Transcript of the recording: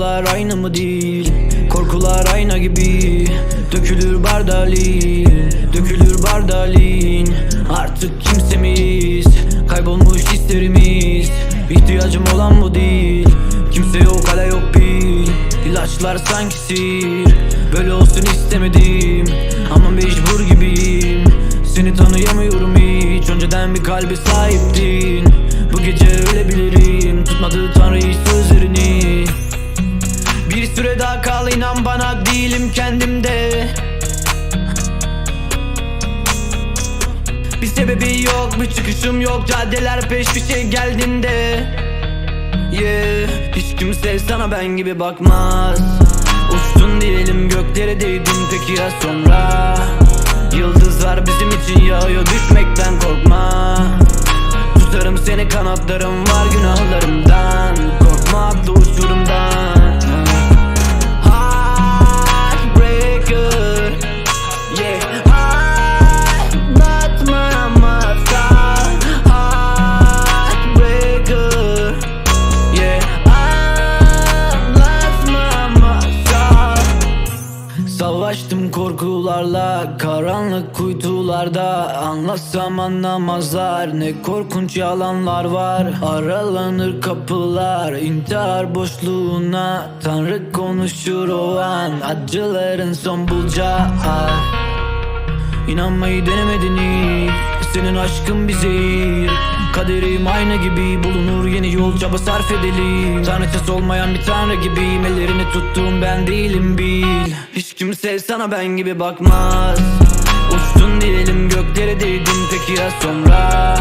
Sanılar aynı mı değil? Korkular ayna gibi. Dökülür bardalin Dökülür bardalin Artık kimsemiz Kaybolmuş hislerimiz. İhtiyacım olan bu değil. Kimse yok hala yok pil İlaçlar sanki sihir. Böyle olsun istemedim. Ama mecbur gibiyim. Seni tanıyamıyorum hiç. Önceden bir kalbe sahiptin. Bu gece ölebilirim kendimde. Bir sebebi yok bir çıkışım yok. Caddeler peş peşe geldiğinde. Yeah Hiç kimse sana ben gibi bakmaz. Uçtun diyelim göklere değdin. Peki ya sonra? Yıldızlar bizim için yağıyor düşmekten korkma. Tutarım seni kanatlarım Savaştım korkularla Karanlık kuytularda. Anlatsam anlamazlar Ne korkunç yalanlar var. Aralanır kapılar intihar boşluğuna. Tanrı konuşur o an Acıların son bulacağı. İnanmayı denemedin hiç Senin aşkın bir zehir. Kaderim ayna gibi bulunur yeni yol çaba sarf edelim. Tanrıçası olmayan bir tanrı gibiyim Ellerini tuttuğum ben değilim Hiç kimse sana ben gibi bakmaz. Uçtun diyelim göklere değdin. Peki ya sonra